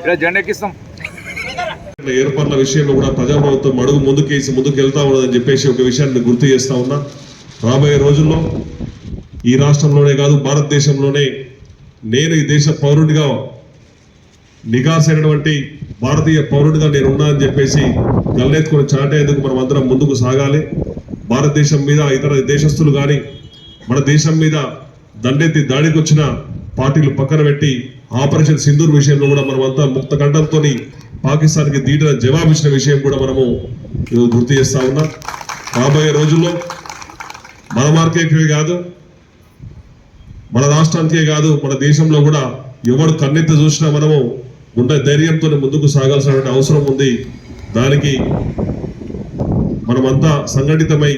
ఇలా జెండా ఎక్కిస్తాం ఏర్పాట్ల విషయంలో కూడా ప్రజాప్రభుత్వం అడుగు ముందుకేసి ముందుకు వెళ్తా ఉన్నదని చెప్పేసి ఒక విషయాన్ని గుర్తు చేస్తా ఉన్నా. రాబోయే రోజుల్లో ఈ రాష్ట్రంలోనే కాదు భారతదేశంలోనే నేను ఈ దేశ పౌరుడిగా నిఘాసైనటువంటి భారతీయ పౌరుడిగా నేను ఉన్నానని చెప్పేసి గల్లెత్తుకుని చాటేందుకు మనం అందరం ముందుకు సాగాలి. భారతదేశం మీద ఇతర దేశస్తులు కానీ మన దేశం మీద దండెత్తి దాడికి వచ్చిన పార్టీలు పక్కన పెట్టి ఆపరేషన్ సింధూర్ విషయంలో కూడా మనం అంతా ముక్త కంఠంతో పాకిస్తాన్కి దీటిన జవాబిచ్చిన విషయం కూడా మనము ఈరోజు గుర్తు చేస్తా ఉన్నాం. రాబోయే రోజుల్లో మన మార్కెట్కే కాదు మన రాష్ట్రానికే కాదు మన దేశంలో కూడా ఎవడు కన్నెత్తి చూసినా మనము ఉండే ధైర్యంతో ముందుకు సాగాల్సినటువంటి అవసరం ఉంది. దానికి మనమంతా సంఘటితమై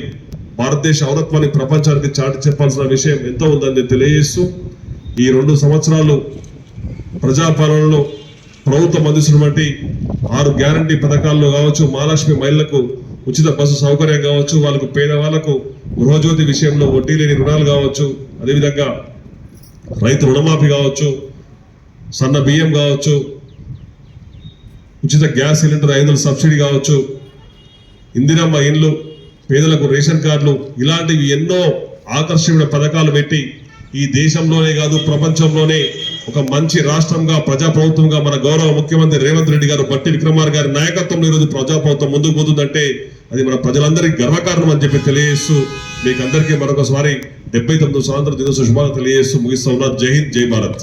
భారతదేశ ఔరత్వాన్ని ప్రపంచానికి చాటి చెప్పాల్సిన విషయం ఎంతో ఉందని తెలియజేస్తూ ఈ రెండు సంవత్సరాలు ప్రజాపాలనలో ప్రభుత్వం అందిస్తున్నటువంటి ఆరు గ్యారంటీ పథకాల్లో కావచ్చు మహాలక్ష్మి మహిళలకు ఉచిత బస్సు సౌకర్యం కావచ్చు వాళ్ళకు పేదవాళ్ళకు గృహజ్యోతి విషయంలో వడ్డీ లేని రుణాలు కావచ్చు అదేవిధంగా రైతు రుణమాఫీ కావచ్చు సన్న బియ్యం కావచ్చు ఉచిత గ్యాస్ సిలిండర్ ఐదు సబ్సిడీ కావచ్చు ఇందిరమ్మ ఇండ్లు పేదలకు రేషన్ కార్డులు ఇలాంటివి ఎన్నో ఆకర్షణీయ పథకాలు పెట్టి ఈ దేశంలోనే కాదు ప్రపంచంలోనే ఒక మంచి రాష్ట్రంగా ప్రజాప్రభుత్వంగా మన గౌరవ ముఖ్యమంత్రి రేవంత్ రెడ్డి గారు బట్టి విక్రమార్ గారి నాయకత్వంలో ఈరోజు ప్రజాప్రభుత్వం ముందుకు పోతుందంటే అది మన ప్రజలందరికీ గర్వకారణం అని చెప్పి తెలియజేస్తూ మీకు అందరికీ మరొకసారి డెబ్బై తొమ్మిది స్వాతంత్ర దినోత్సవ శుభాలు తెలియజేస్తూ ముగిస్తా ఉన్నా. జై హింద్ జై భారత్.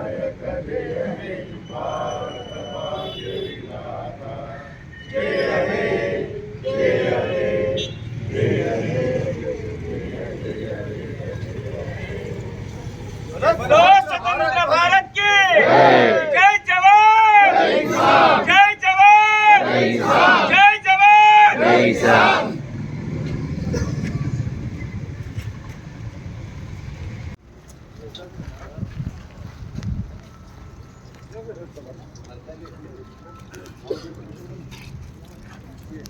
Thank you.